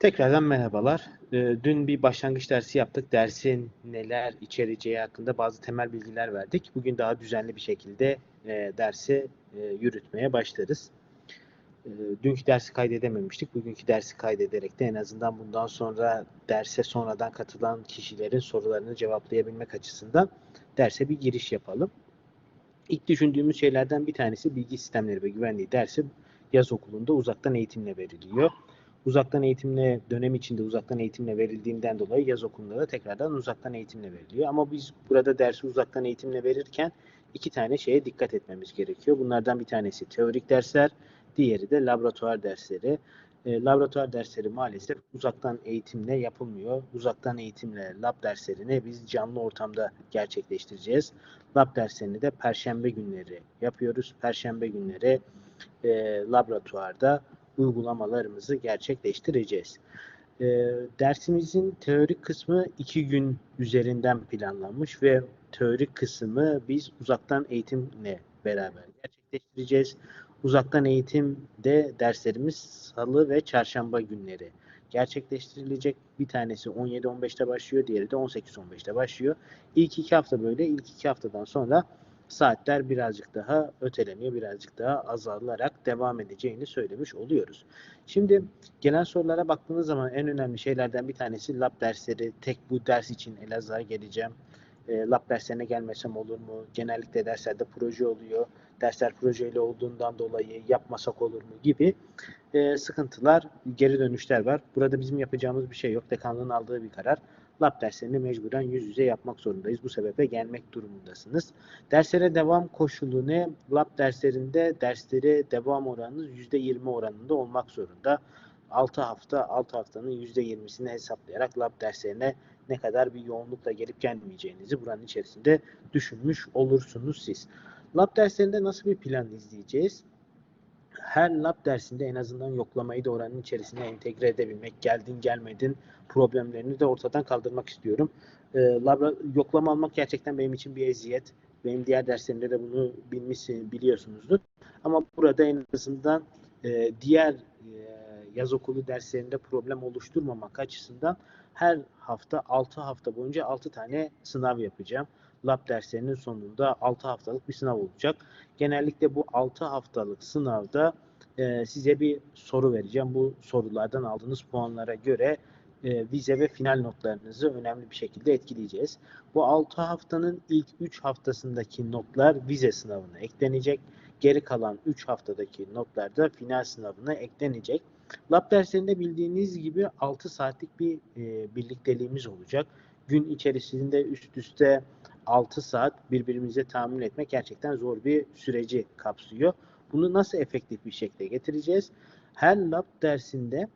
Tekrardan merhabalar. Ee, Dün bir başlangıç dersi yaptık. Dersin neler içereceği hakkında bazı temel bilgiler verdik. Bugün daha düzenli bir şekilde e, dersi e, yürütmeye başlarız. E, Dünkü dersi kaydedememiştik. Bugünkü dersi kaydederek de en azından bundan sonra derse sonradan katılan kişilerin sorularını cevaplayabilmek açısından derse bir giriş yapalım. İlk düşündüğümüz şeylerden bir tanesi bilgi sistemleri ve güvenliği dersi yaz okulunda uzaktan eğitimle veriliyor uzaktan eğitimle dönem içinde uzaktan eğitimle verildiğinden dolayı yaz okulunda da tekrardan uzaktan eğitimle veriliyor. Ama biz burada dersi uzaktan eğitimle verirken iki tane şeye dikkat etmemiz gerekiyor. Bunlardan bir tanesi teorik dersler, diğeri de laboratuvar dersleri. E, laboratuvar dersleri maalesef uzaktan eğitimle yapılmıyor. Uzaktan eğitimle lab derslerini biz canlı ortamda gerçekleştireceğiz. Lab derslerini de perşembe günleri yapıyoruz. Perşembe günleri e, laboratuvarda uygulamalarımızı gerçekleştireceğiz. E, dersimizin teorik kısmı iki gün üzerinden planlanmış ve teorik kısmı biz uzaktan eğitimle beraber gerçekleştireceğiz. Uzaktan eğitimde derslerimiz salı ve çarşamba günleri gerçekleştirilecek. Bir tanesi 17-15'te başlıyor, diğeri de 18-15'te başlıyor. İlk iki hafta böyle, ilk iki haftadan sonra saatler birazcık daha öteleniyor, birazcık daha azalarak devam edeceğini söylemiş oluyoruz. Şimdi gelen sorulara baktığınız zaman en önemli şeylerden bir tanesi lab dersleri. Tek bu ders için Elazığ'a geleceğim. E, lab derslerine gelmesem olur mu? Genellikle derslerde proje oluyor. Dersler projeyle olduğundan dolayı yapmasak olur mu gibi e, sıkıntılar, geri dönüşler var. Burada bizim yapacağımız bir şey yok. Dekanlığın aldığı bir karar lab derslerini mecburen yüz yüze yapmak zorundayız. Bu sebeple gelmek durumundasınız. Derslere devam koşulu ne? Lab derslerinde derslere devam oranınız %20 oranında olmak zorunda. 6 hafta 6 haftanın %20'sini hesaplayarak lab derslerine ne kadar bir yoğunlukla gelip gelmeyeceğinizi buranın içerisinde düşünmüş olursunuz siz. Lab derslerinde nasıl bir plan izleyeceğiz? Her lab dersinde en azından yoklamayı da oranın içerisine entegre edebilmek, geldin gelmedin problemlerini de ortadan kaldırmak istiyorum. E, labra, yoklama almak gerçekten benim için bir eziyet. Benim diğer derslerimde de bunu bilmişsiniz, biliyorsunuzdur. Ama burada en azından e, diğer e, yaz okulu derslerinde problem oluşturmamak açısından her hafta 6 hafta boyunca 6 tane sınav yapacağım lab derslerinin sonunda 6 haftalık bir sınav olacak. Genellikle bu 6 haftalık sınavda e, size bir soru vereceğim. Bu sorulardan aldığınız puanlara göre e, vize ve final notlarınızı önemli bir şekilde etkileyeceğiz. Bu 6 haftanın ilk 3 haftasındaki notlar vize sınavına eklenecek. Geri kalan 3 haftadaki notlar da final sınavına eklenecek. Lab derslerinde bildiğiniz gibi 6 saatlik bir e, birlikteliğimiz olacak. Gün içerisinde üst üste 6 saat birbirimize tahammül etmek gerçekten zor bir süreci kapsıyor. Bunu nasıl efektif bir şekilde getireceğiz? Her lab dersinde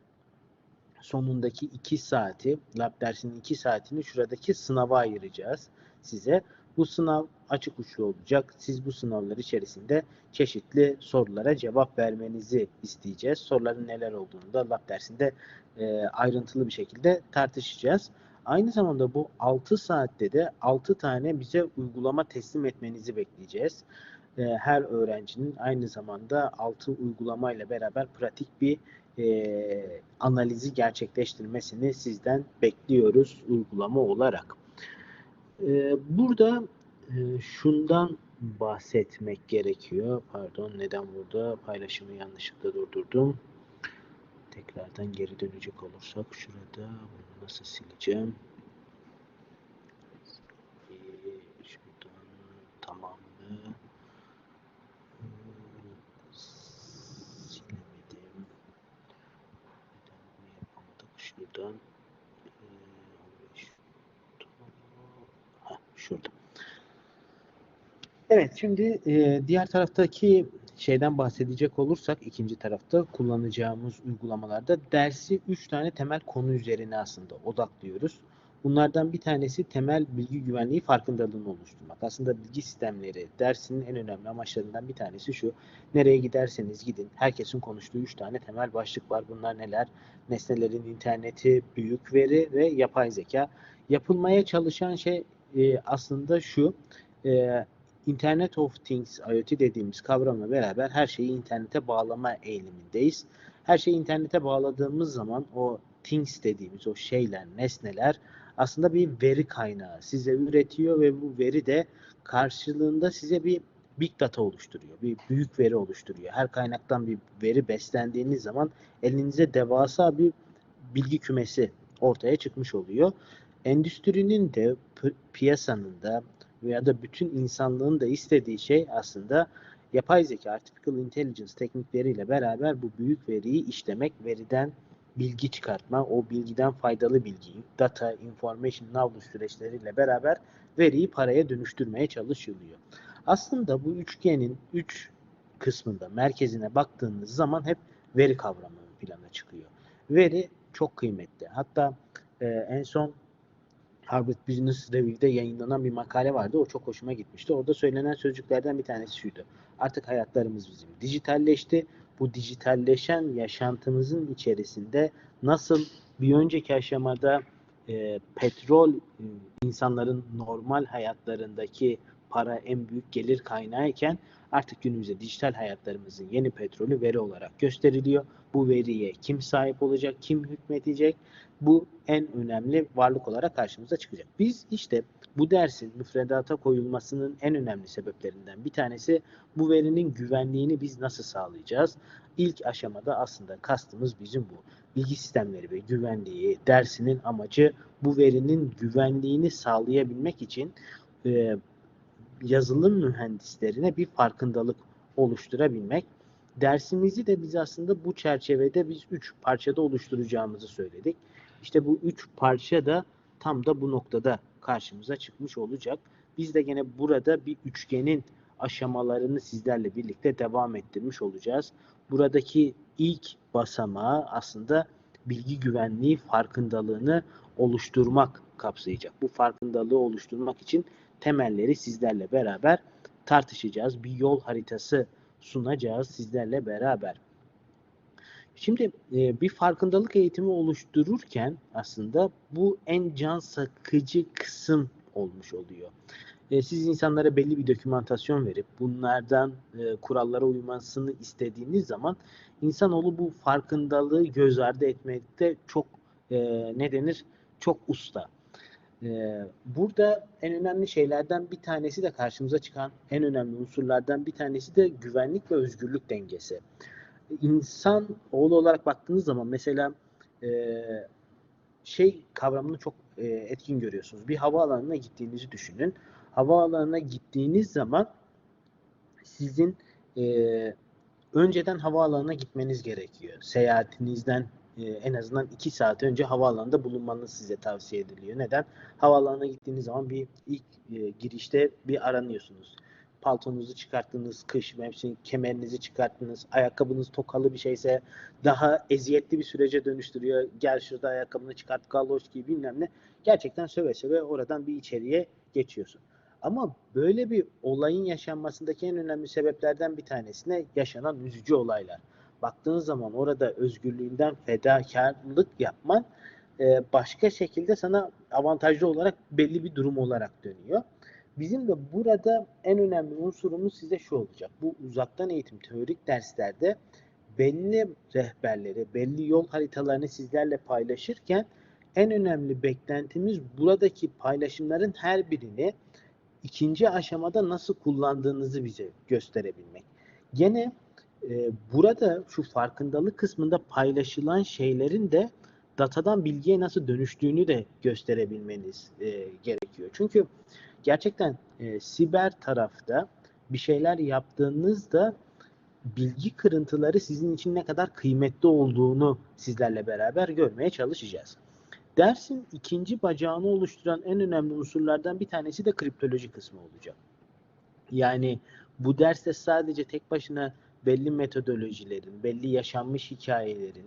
sonundaki 2 saati, lab dersinin 2 saatini şuradaki sınava ayıracağız size. Bu sınav açık uçlu olacak. Siz bu sınavlar içerisinde çeşitli sorulara cevap vermenizi isteyeceğiz. Soruların neler olduğunu da lab dersinde e, ayrıntılı bir şekilde tartışacağız. Aynı zamanda bu 6 saatte de 6 tane bize uygulama teslim etmenizi bekleyeceğiz. Ee, her öğrencinin aynı zamanda 6 uygulama ile beraber pratik bir e, analizi gerçekleştirmesini sizden bekliyoruz uygulama olarak. Ee, burada e, şundan bahsetmek gerekiyor. Pardon neden burada paylaşımı yanlışlıkla durdurdum. Tekrardan geri dönecek olursak şurada bunu nasıl sileceğim? Şuradan tamamını silemedim. Neden bunu? Şuradan Heh, şurada. Evet şimdi e, diğer taraftaki şeyden bahsedecek olursak ikinci tarafta kullanacağımız uygulamalarda dersi 3 tane temel konu üzerine aslında odaklıyoruz. Bunlardan bir tanesi temel bilgi güvenliği farkındalığını oluşturmak. Aslında bilgi sistemleri dersinin en önemli amaçlarından bir tanesi şu. Nereye giderseniz gidin. Herkesin konuştuğu 3 tane temel başlık var. Bunlar neler? Nesnelerin interneti, büyük veri ve yapay zeka. Yapılmaya çalışan şey e, aslında şu. E, Internet of Things, IoT dediğimiz kavramla beraber her şeyi internete bağlama eğilimindeyiz. Her şeyi internete bağladığımız zaman o things dediğimiz o şeyler, nesneler aslında bir veri kaynağı size üretiyor ve bu veri de karşılığında size bir big data oluşturuyor. Bir büyük veri oluşturuyor. Her kaynaktan bir veri beslendiğiniz zaman elinize devasa bir bilgi kümesi ortaya çıkmış oluyor. Endüstrinin de pi- piyasanın da veya da bütün insanlığın da istediği şey aslında yapay zeka, artificial intelligence teknikleriyle beraber bu büyük veriyi işlemek, veriden bilgi çıkartma, o bilgiden faydalı bilgi, data, information, knowledge süreçleriyle beraber veriyi paraya dönüştürmeye çalışılıyor. Aslında bu üçgenin üç kısmında merkezine baktığınız zaman hep veri kavramı plana çıkıyor. Veri çok kıymetli. Hatta e, en son Harvard Business Review'de yayınlanan bir makale vardı. O çok hoşuma gitmişti. Orada söylenen sözcüklerden bir tanesi şuydu. Artık hayatlarımız bizim dijitalleşti. Bu dijitalleşen yaşantımızın içerisinde nasıl bir önceki aşamada e, petrol e, insanların normal hayatlarındaki para en büyük gelir kaynağı iken artık günümüzde dijital hayatlarımızın yeni petrolü veri olarak gösteriliyor. Bu veriye kim sahip olacak, kim hükmedecek? Bu en önemli varlık olarak karşımıza çıkacak. Biz işte bu dersin müfredata koyulmasının en önemli sebeplerinden bir tanesi bu verinin güvenliğini biz nasıl sağlayacağız? İlk aşamada aslında kastımız bizim bu. Bilgi sistemleri ve güvenliği dersinin amacı bu verinin güvenliğini sağlayabilmek için e, yazılım mühendislerine bir farkındalık oluşturabilmek. Dersimizi de biz aslında bu çerçevede biz üç parçada oluşturacağımızı söyledik. İşte bu üç parça da tam da bu noktada karşımıza çıkmış olacak. Biz de gene burada bir üçgenin aşamalarını sizlerle birlikte devam ettirmiş olacağız. Buradaki ilk basamağı aslında bilgi güvenliği farkındalığını oluşturmak kapsayacak. Bu farkındalığı oluşturmak için temelleri sizlerle beraber tartışacağız. Bir yol haritası sunacağız sizlerle beraber. Şimdi e, bir farkındalık eğitimi oluştururken aslında bu en can sıkıcı kısım olmuş oluyor. E, siz insanlara belli bir dokümantasyon verip bunlardan e, kurallara uymasını istediğiniz zaman insanoğlu bu farkındalığı göz ardı etmekte çok e, ne denir? Çok usta. Ee, burada en önemli şeylerden bir tanesi de karşımıza çıkan en önemli unsurlardan bir tanesi de güvenlik ve özgürlük dengesi. İnsan oğlu olarak baktığınız zaman mesela e, şey kavramını çok e, etkin görüyorsunuz. Bir havaalanına gittiğinizi düşünün. Havaalanına gittiğiniz zaman sizin e, önceden havaalanına gitmeniz gerekiyor. Seyahatinizden e, en azından 2 saat önce havaalanında bulunmanız size tavsiye ediliyor. Neden? Havaalanına gittiğiniz zaman bir ilk e, girişte bir aranıyorsunuz. Paltonuzu çıkarttınız, kış mevsimi kemerinizi çıkarttınız, ayakkabınız tokalı bir şeyse daha eziyetli bir sürece dönüştürüyor. Gel şurada ayakkabını çıkart, galloş gibi bilmem ne. Gerçekten söve söve oradan bir içeriye geçiyorsun. Ama böyle bir olayın yaşanmasındaki en önemli sebeplerden bir tanesine yaşanan üzücü olaylar baktığın zaman orada özgürlüğünden fedakarlık yapman başka şekilde sana avantajlı olarak belli bir durum olarak dönüyor. Bizim de burada en önemli unsurumuz size şu olacak. Bu uzaktan eğitim teorik derslerde belli rehberleri, belli yol haritalarını sizlerle paylaşırken en önemli beklentimiz buradaki paylaşımların her birini ikinci aşamada nasıl kullandığınızı bize gösterebilmek. Gene e, burada şu farkındalık kısmında paylaşılan şeylerin de datadan bilgiye nasıl dönüştüğünü de gösterebilmeniz e, gerekiyor. Çünkü gerçekten e, siber tarafta bir şeyler yaptığınızda bilgi kırıntıları sizin için ne kadar kıymetli olduğunu sizlerle beraber görmeye çalışacağız. Dersin ikinci bacağını oluşturan en önemli unsurlardan bir tanesi de kriptoloji kısmı olacak. Yani bu derste sadece tek başına belli metodolojilerin, belli yaşanmış hikayelerin,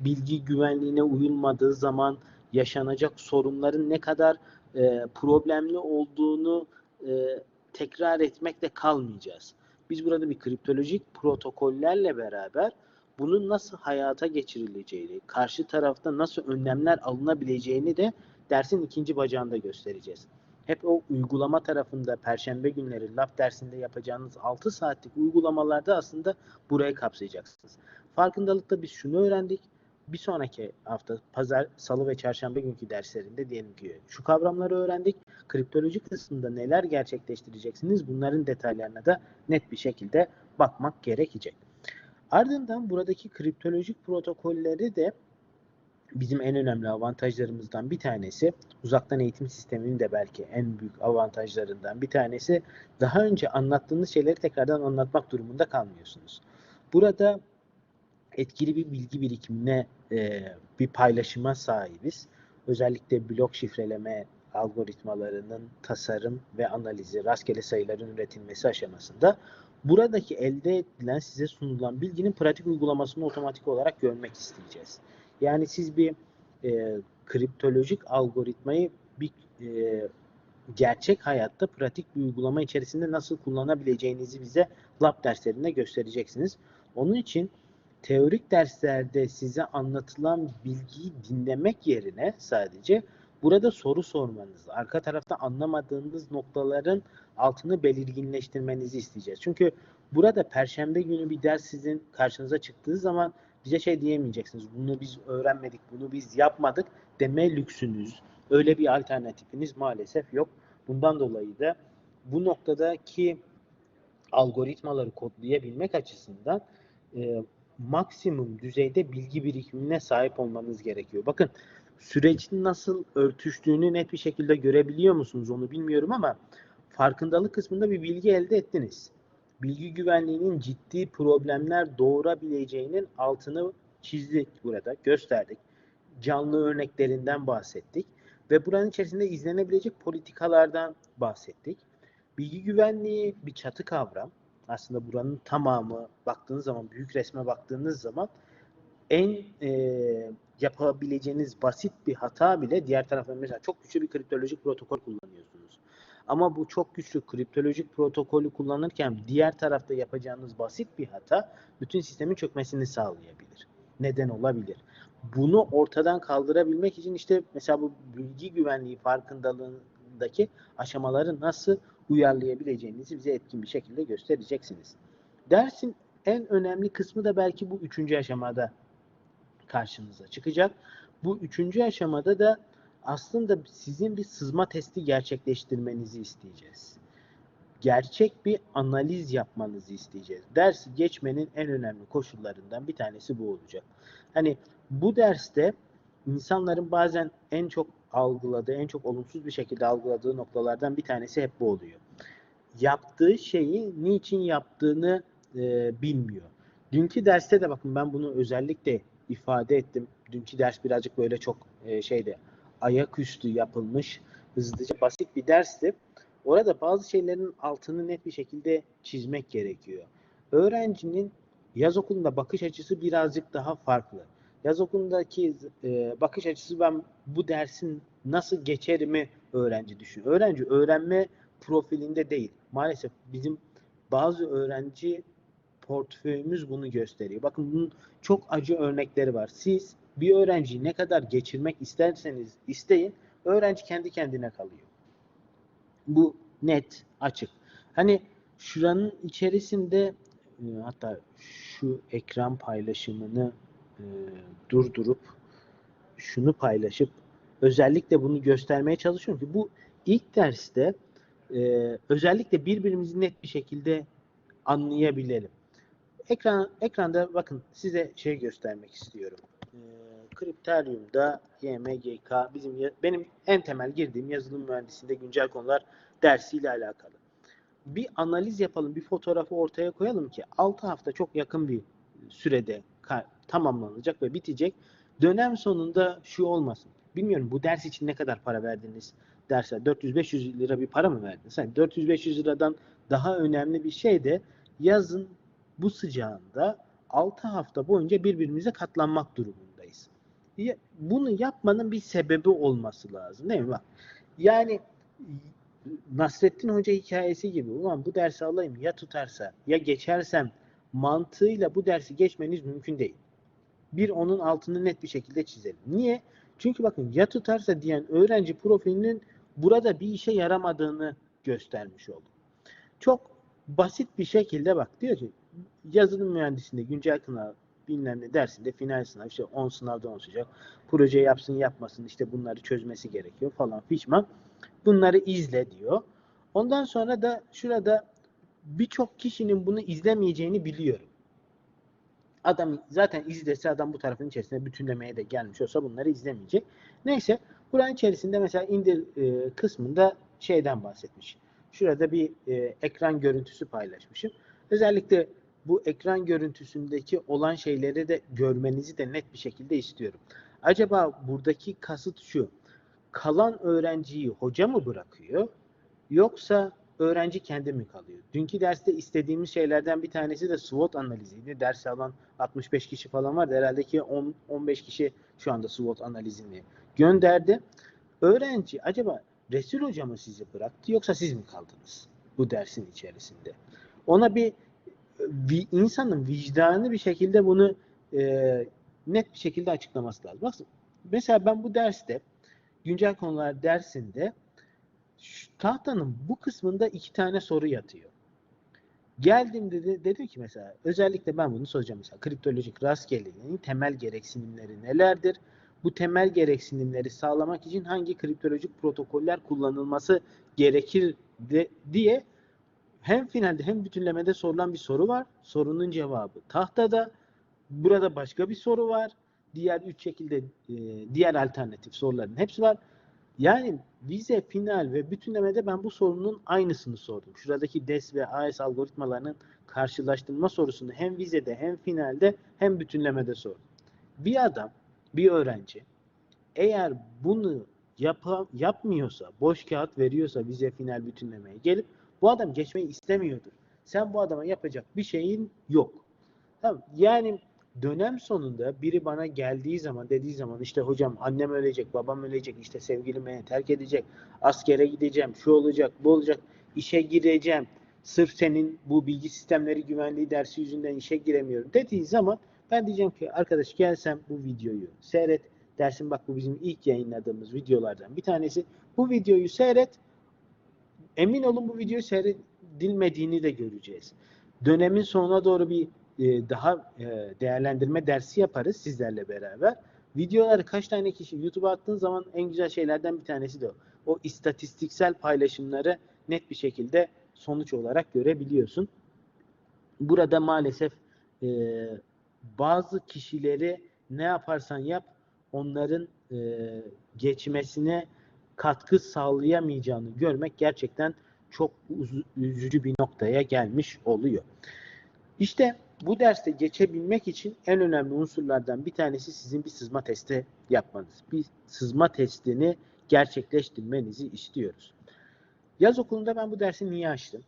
bilgi güvenliğine uyulmadığı zaman yaşanacak sorunların ne kadar e, problemli olduğunu e, tekrar etmekle kalmayacağız. Biz burada bir kriptolojik protokollerle beraber bunun nasıl hayata geçirileceğini, karşı tarafta nasıl önlemler alınabileceğini de dersin ikinci bacağında göstereceğiz. Hep o uygulama tarafında perşembe günleri laf dersinde yapacağınız 6 saatlik uygulamalarda aslında burayı kapsayacaksınız. Farkındalıkta biz şunu öğrendik. Bir sonraki hafta pazar, salı ve çarşamba günkü derslerinde diyelim ki şu kavramları öğrendik. Kriptoloji kısmında neler gerçekleştireceksiniz bunların detaylarına da net bir şekilde bakmak gerekecek. Ardından buradaki kriptolojik protokolleri de bizim en önemli avantajlarımızdan bir tanesi uzaktan eğitim sisteminin de belki en büyük avantajlarından bir tanesi daha önce anlattığınız şeyleri tekrardan anlatmak durumunda kalmıyorsunuz. Burada etkili bir bilgi birikimine e, bir paylaşıma sahibiz. Özellikle blok şifreleme algoritmalarının tasarım ve analizi, rastgele sayıların üretilmesi aşamasında buradaki elde edilen size sunulan bilginin pratik uygulamasını otomatik olarak görmek isteyeceğiz. Yani siz bir e, kriptolojik algoritmayı bir e, gerçek hayatta pratik bir uygulama içerisinde nasıl kullanabileceğinizi bize lab derslerinde göstereceksiniz. Onun için teorik derslerde size anlatılan bilgiyi dinlemek yerine sadece burada soru sormanız, arka tarafta anlamadığınız noktaların altını belirginleştirmenizi isteyeceğiz. Çünkü burada perşembe günü bir ders sizin karşınıza çıktığı zaman bize şey diyemeyeceksiniz. Bunu biz öğrenmedik, bunu biz yapmadık deme lüksünüz. Öyle bir alternatifiniz maalesef yok. Bundan dolayı da bu noktadaki algoritmaları kodlayabilmek açısından maksimum düzeyde bilgi birikimine sahip olmanız gerekiyor. Bakın sürecin nasıl örtüştüğünü net bir şekilde görebiliyor musunuz onu bilmiyorum ama farkındalık kısmında bir bilgi elde ettiniz. Bilgi güvenliğinin ciddi problemler doğurabileceğinin altını çizdik burada, gösterdik. Canlı örneklerinden bahsettik ve buranın içerisinde izlenebilecek politikalardan bahsettik. Bilgi güvenliği bir çatı kavram. Aslında buranın tamamı baktığınız zaman, büyük resme baktığınız zaman en e, yapabileceğiniz basit bir hata bile diğer taraftan mesela çok güçlü bir kriptolojik protokol kullanıyorsunuz. Ama bu çok güçlü kriptolojik protokolü kullanırken diğer tarafta yapacağınız basit bir hata bütün sistemin çökmesini sağlayabilir. Neden olabilir? Bunu ortadan kaldırabilmek için işte mesela bu bilgi güvenliği farkındalığındaki aşamaları nasıl uyarlayabileceğinizi bize etkin bir şekilde göstereceksiniz. Dersin en önemli kısmı da belki bu üçüncü aşamada karşınıza çıkacak. Bu üçüncü aşamada da aslında sizin bir sızma testi gerçekleştirmenizi isteyeceğiz. Gerçek bir analiz yapmanızı isteyeceğiz. Dersi geçmenin en önemli koşullarından bir tanesi bu olacak. Hani bu derste insanların bazen en çok algıladığı, en çok olumsuz bir şekilde algıladığı noktalardan bir tanesi hep bu oluyor. Yaptığı şeyi niçin yaptığını e, bilmiyor. Dünkü derste de bakın ben bunu özellikle ifade ettim. Dünkü ders birazcık böyle çok e, şeyde ayaküstü yapılmış, hızlıca basit bir dersti. Orada bazı şeylerin altını net bir şekilde çizmek gerekiyor. Öğrencinin yaz okulunda bakış açısı birazcık daha farklı. Yaz okulundaki e, bakış açısı ben bu dersin nasıl geçerimi öğrenci düşünüyor. Öğrenci öğrenme profilinde değil. Maalesef bizim bazı öğrenci portföyümüz bunu gösteriyor. Bakın bunun çok acı örnekleri var. Siz bir öğrenciyi ne kadar geçirmek isterseniz isteyin, öğrenci kendi kendine kalıyor. Bu net, açık. Hani şuranın içerisinde e, hatta şu ekran paylaşımını e, durdurup şunu paylaşıp özellikle bunu göstermeye çalışıyorum ki bu ilk derste e, özellikle birbirimizi net bir şekilde anlayabilelim. Ekran ekranda bakın size şey göstermek istiyorum. E, YMGK bizim benim en temel girdiğim yazılım mühendisliğinde güncel konular dersiyle alakalı. Bir analiz yapalım, bir fotoğrafı ortaya koyalım ki 6 hafta çok yakın bir sürede tamamlanacak ve bitecek. Dönem sonunda şu olmasın. Bilmiyorum bu ders için ne kadar para verdiniz derse 400-500 lira bir para mı verdiniz? Yani 400-500 liradan daha önemli bir şey de yazın bu sıcağında 6 hafta boyunca birbirimize katlanmak durumundayız. Bunu yapmanın bir sebebi olması lazım değil mi? Bak, yani Nasrettin Hoca hikayesi gibi ulan bu dersi alayım ya tutarsa ya geçersem mantığıyla bu dersi geçmeniz mümkün değil. Bir onun altını net bir şekilde çizelim. Niye? Çünkü bakın ya tutarsa diyen öğrenci profilinin burada bir işe yaramadığını göstermiş oldu. Çok basit bir şekilde bak diyor ki yazılım mühendisliğinde güncel bilmem ne dersinde final sınav işte 10 sınavda 10 olacak. Proje yapsın yapmasın işte bunları çözmesi gerekiyor falan fişman. Bunları izle diyor. Ondan sonra da şurada birçok kişinin bunu izlemeyeceğini biliyorum. Adam zaten izlese adam bu tarafın içerisinde bütünlemeye de gelmiş olsa bunları izlemeyecek. Neyse Kur'an içerisinde mesela indir e, kısmında şeyden bahsetmiş. Şurada bir e, ekran görüntüsü paylaşmışım. Özellikle bu ekran görüntüsündeki olan şeyleri de görmenizi de net bir şekilde istiyorum. Acaba buradaki kasıt şu. Kalan öğrenciyi hoca mı bırakıyor? Yoksa öğrenci kendi mi kalıyor? Dünkü derste istediğimiz şeylerden bir tanesi de SWOT analiziydi. Dersi alan 65 kişi falan vardı. Herhalde ki 10, 15 kişi şu anda SWOT analizini gönderdi. Öğrenci acaba Resul Hoca mı sizi bıraktı yoksa siz mi kaldınız bu dersin içerisinde? Ona bir insanın vicdanı bir şekilde bunu e, net bir şekilde açıklaması lazım. Bak, mesela ben bu derste güncel konular dersinde tahtanın bu kısmında iki tane soru yatıyor. Geldim dedi, dedim ki mesela özellikle ben bunu soracağım mesela kriptolojik rastgeleliğin temel gereksinimleri nelerdir? Bu temel gereksinimleri sağlamak için hangi kriptolojik protokoller kullanılması gerekir de, diye hem finalde hem bütünlemede sorulan bir soru var. Sorunun cevabı tahtada. Burada başka bir soru var. Diğer üç şekilde e, diğer alternatif soruların hepsi var. Yani vize, final ve bütünlemede ben bu sorunun aynısını sordum. Şuradaki DES ve AES algoritmalarının karşılaştırma sorusunu hem vizede hem finalde hem bütünlemede sordum. Bir adam, bir öğrenci eğer bunu yap yapmıyorsa, boş kağıt veriyorsa vize, final, bütünlemeye gelip bu adam geçmeyi istemiyordur. Sen bu adama yapacak bir şeyin yok. Tamam. Yani dönem sonunda biri bana geldiği zaman dediği zaman işte hocam annem ölecek, babam ölecek, işte sevgilim beni terk edecek, askere gideceğim, şu olacak, bu olacak, işe gireceğim. Sırf senin bu bilgi sistemleri güvenliği dersi yüzünden işe giremiyorum dediği zaman ben diyeceğim ki arkadaş gel sen bu videoyu seyret. Dersin bak bu bizim ilk yayınladığımız videolardan bir tanesi. Bu videoyu seyret. Emin olun bu videoyu seyredilmediğini de göreceğiz. Dönemin sonuna doğru bir e, daha e, değerlendirme dersi yaparız sizlerle beraber. Videoları kaç tane kişi YouTube'a attığın zaman en güzel şeylerden bir tanesi de o. O istatistiksel paylaşımları net bir şekilde sonuç olarak görebiliyorsun. Burada maalesef e, bazı kişileri ne yaparsan yap onların e, geçmesine katkı sağlayamayacağını görmek gerçekten çok üzücü bir noktaya gelmiş oluyor. İşte bu derste geçebilmek için en önemli unsurlardan bir tanesi sizin bir sızma testi yapmanız. Bir sızma testini gerçekleştirmenizi istiyoruz. Yaz okulunda ben bu dersi niye açtım?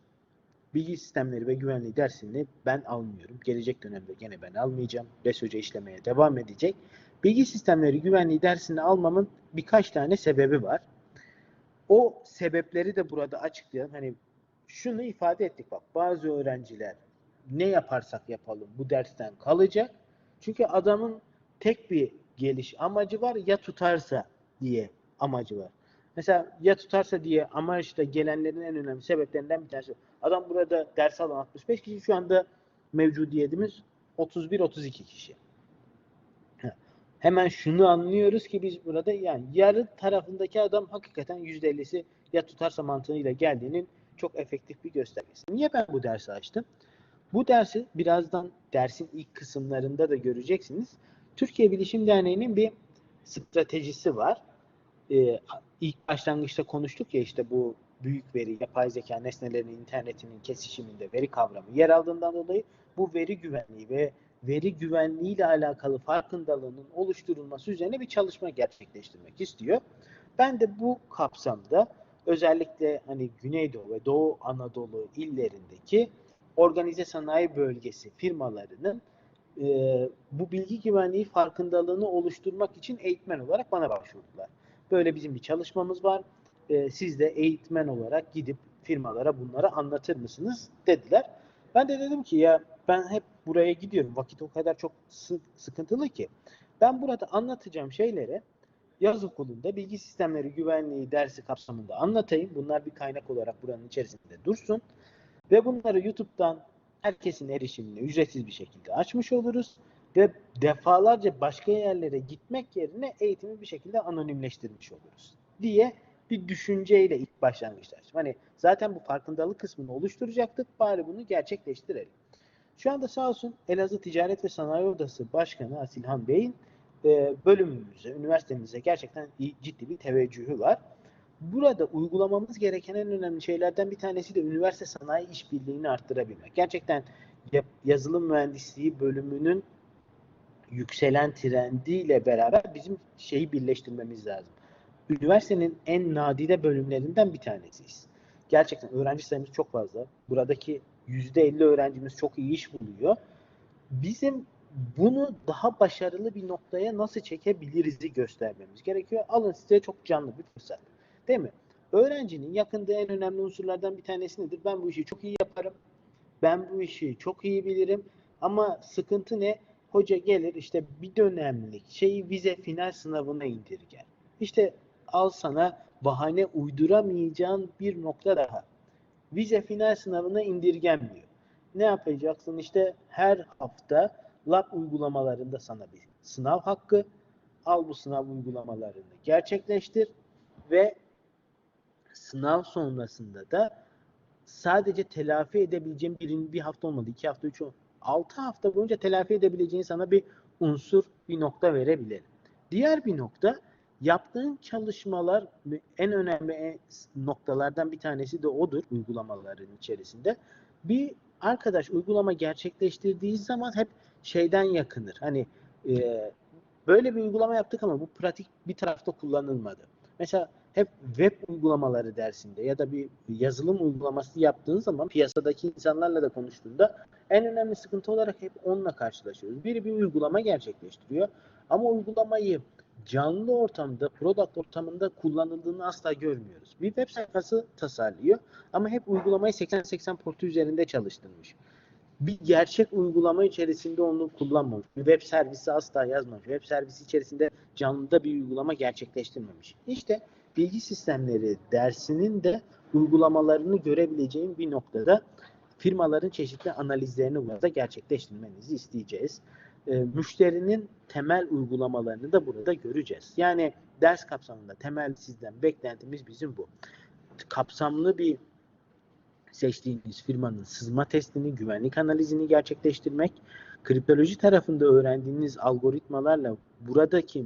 Bilgi sistemleri ve güvenliği dersini ben almıyorum. Gelecek dönemde gene ben almayacağım. Res Hoca işlemeye devam edecek. Bilgi sistemleri güvenliği dersini almamın birkaç tane sebebi var. O sebepleri de burada açıklayalım. Hani şunu ifade ettik bak bazı öğrenciler ne yaparsak yapalım bu dersten kalacak. Çünkü adamın tek bir geliş amacı var ya tutarsa diye amacı var. Mesela ya tutarsa diye amaçla gelenlerin en önemli sebeplerinden bir tanesi. Adam burada ders alan 65 kişi şu anda mevcudiyetimiz 31-32 kişi. Hemen şunu anlıyoruz ki biz burada yani yarı tarafındaki adam hakikaten %50'si ya tutarsa mantığıyla geldiğinin çok efektif bir göstergesi. Niye ben bu dersi açtım? Bu dersi birazdan dersin ilk kısımlarında da göreceksiniz. Türkiye Bilişim Derneği'nin bir stratejisi var. Ee, ilk başlangıçta konuştuk ya işte bu büyük veri, yapay zeka nesnelerin internetinin kesişiminde veri kavramı yer aldığından dolayı bu veri güvenliği ve veri güvenliği ile alakalı farkındalığının oluşturulması üzerine bir çalışma gerçekleştirmek istiyor. Ben de bu kapsamda özellikle hani Güneydoğu ve Doğu Anadolu illerindeki organize sanayi bölgesi firmalarının e, bu bilgi güvenliği farkındalığını oluşturmak için eğitmen olarak bana başvurdular. Böyle bizim bir çalışmamız var. E, siz de eğitmen olarak gidip firmalara bunları anlatır mısınız dediler. Ben de dedim ki ya ben hep buraya gidiyorum. Vakit o kadar çok sıkıntılı ki. Ben burada anlatacağım şeyleri yaz okulunda bilgi sistemleri güvenliği dersi kapsamında anlatayım. Bunlar bir kaynak olarak buranın içerisinde dursun. Ve bunları YouTube'dan herkesin erişimine ücretsiz bir şekilde açmış oluruz. ve defalarca başka yerlere gitmek yerine eğitimi bir şekilde anonimleştirmiş oluruz diye bir düşünceyle ilk başlangıçlar. Hani zaten bu farkındalık kısmını oluşturacaktık. Bari bunu gerçekleştirelim. Şu anda sağ olsun Elazığ Ticaret ve Sanayi Odası Başkanı Asilhan Bey'in e, bölümümüze, üniversitemize gerçekten ciddi bir teveccühü var. Burada uygulamamız gereken en önemli şeylerden bir tanesi de üniversite sanayi işbirliğini arttırabilmek. Gerçekten yazılım mühendisliği bölümünün yükselen trendiyle beraber bizim şeyi birleştirmemiz lazım. Üniversitenin en nadide bölümlerinden bir tanesiyiz. Gerçekten öğrenci sayımız çok fazla. Buradaki %50 öğrencimiz çok iyi iş buluyor. Bizim bunu daha başarılı bir noktaya nasıl çekebiliriz'i göstermemiz gerekiyor. Alın size çok canlı bir fırsat. Değil mi? Öğrencinin yakında en önemli unsurlardan bir tanesi nedir? Ben bu işi çok iyi yaparım. Ben bu işi çok iyi bilirim. Ama sıkıntı ne? Hoca gelir işte bir dönemlik şeyi vize final sınavına indirger. İşte al sana bahane uyduramayacağın bir nokta daha. Vize final sınavına indirgenmiyor. Ne yapacaksın? İşte her hafta lab uygulamalarında sana bir sınav hakkı. Al bu sınav uygulamalarını gerçekleştir ve sınav sonrasında da sadece telafi edebileceğin bir, bir hafta olmadı. iki hafta, üç, altı hafta boyunca telafi edebileceğin sana bir unsur, bir nokta verebilirim. Diğer bir nokta yaptığın çalışmalar en önemli noktalardan bir tanesi de odur uygulamaların içerisinde. Bir arkadaş uygulama gerçekleştirdiği zaman hep şeyden yakınır. Hani e, böyle bir uygulama yaptık ama bu pratik bir tarafta kullanılmadı. Mesela hep web uygulamaları dersinde ya da bir yazılım uygulaması yaptığın zaman piyasadaki insanlarla da konuştuğunda en önemli sıkıntı olarak hep onunla karşılaşıyoruz. Biri bir uygulama gerçekleştiriyor ama uygulamayı canlı ortamda, product ortamında kullanıldığını asla görmüyoruz. Bir web sayfası tasarlıyor ama hep uygulamayı 80-80 portu üzerinde çalıştırmış. Bir gerçek uygulama içerisinde onu kullanmamış. Bir web servisi asla yazmamış. Web servisi içerisinde canlıda bir uygulama gerçekleştirmemiş. İşte bilgi sistemleri dersinin de uygulamalarını görebileceğim bir noktada firmaların çeşitli analizlerini burada gerçekleştirmenizi isteyeceğiz. E, müşterinin temel uygulamalarını da burada göreceğiz. Yani ders kapsamında temel sizden beklentimiz bizim bu. Kapsamlı bir seçtiğiniz firmanın sızma testini, güvenlik analizini gerçekleştirmek, kriptoloji tarafında öğrendiğiniz algoritmalarla buradaki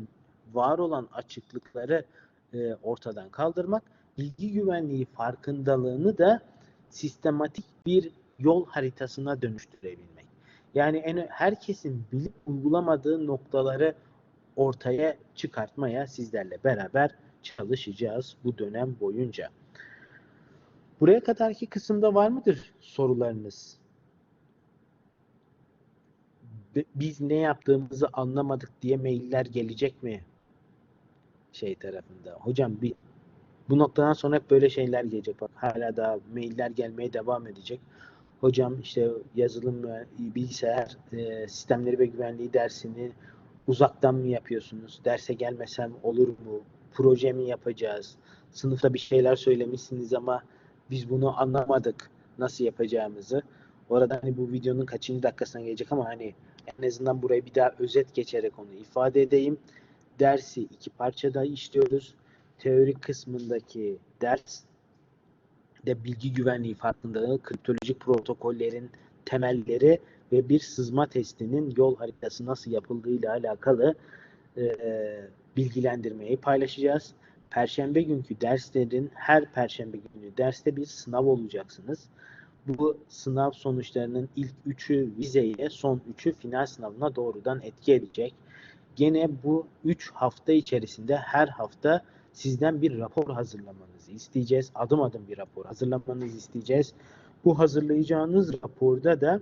var olan açıklıkları e, ortadan kaldırmak, bilgi güvenliği farkındalığını da sistematik bir yol haritasına dönüştürebilmek. Yani en, herkesin bilip uygulamadığı noktaları ortaya çıkartmaya sizlerle beraber çalışacağız bu dönem boyunca. Buraya kadarki kısımda var mıdır sorularınız? Biz ne yaptığımızı anlamadık diye mailler gelecek mi? Şey tarafında. Hocam bir bu noktadan sonra hep böyle şeyler gelecek. Bak hala daha mailler gelmeye devam edecek. Hocam işte yazılım bilgisayar e, sistemleri ve güvenliği dersini uzaktan mı yapıyorsunuz? Derse gelmesem olur mu? Proje mi yapacağız? Sınıfta bir şeyler söylemişsiniz ama biz bunu anlamadık nasıl yapacağımızı. Orada hani bu videonun kaçıncı dakikasına gelecek ama hani en azından burayı bir daha özet geçerek onu ifade edeyim. Dersi iki parçada işliyoruz. Teorik kısmındaki ders de bilgi güvenliği farkındalığı, kriptolojik protokollerin temelleri ve bir sızma testinin yol haritası nasıl yapıldığı ile alakalı e, bilgilendirmeyi paylaşacağız. Perşembe günkü derslerin her perşembe günü derste bir sınav olacaksınız. Bu sınav sonuçlarının ilk üçü vizeye, son üçü final sınavına doğrudan etki edecek. Gene bu üç hafta içerisinde her hafta sizden bir rapor hazırlamanızı isteyeceğiz. Adım adım bir rapor hazırlamanızı isteyeceğiz. Bu hazırlayacağınız raporda da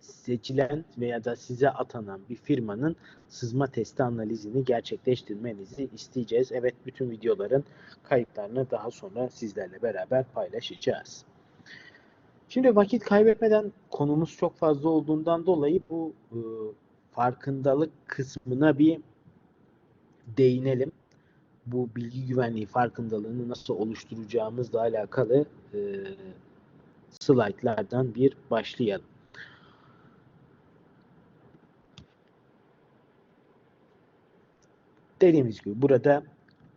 seçilen veya da size atanan bir firmanın sızma testi analizini gerçekleştirmenizi isteyeceğiz. Evet bütün videoların kayıtlarını daha sonra sizlerle beraber paylaşacağız. Şimdi vakit kaybetmeden konumuz çok fazla olduğundan dolayı bu e, farkındalık kısmına bir değinelim. Bu bilgi güvenliği farkındalığını nasıl oluşturacağımızla alakalı e, slaytlardan bir başlayalım. Dediğimiz gibi burada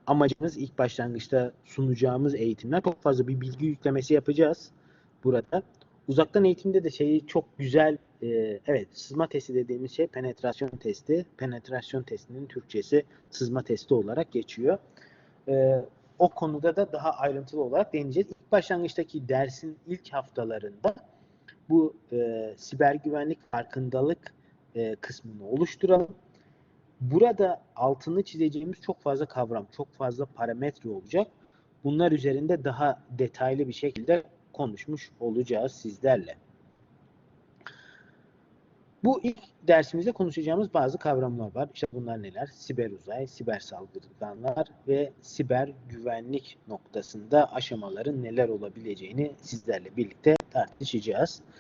amacımız ilk başlangıçta sunacağımız eğitimler çok fazla bir bilgi yüklemesi yapacağız burada. Uzaktan eğitimde de şeyi çok güzel e, evet sızma testi dediğimiz şey penetrasyon testi. Penetrasyon testinin Türkçesi sızma testi olarak geçiyor. E, o konuda da daha ayrıntılı olarak değineceğiz. İlk başlangıçtaki dersin ilk haftalarında bu e, siber güvenlik farkındalık e, kısmını oluşturalım. Burada altını çizeceğimiz çok fazla kavram, çok fazla parametre olacak. Bunlar üzerinde daha detaylı bir şekilde konuşmuş olacağız sizlerle. Bu ilk dersimizde konuşacağımız bazı kavramlar var. İşte bunlar neler? Siber uzay, siber saldırganlar ve siber güvenlik noktasında aşamaların neler olabileceğini sizlerle birlikte tartışacağız.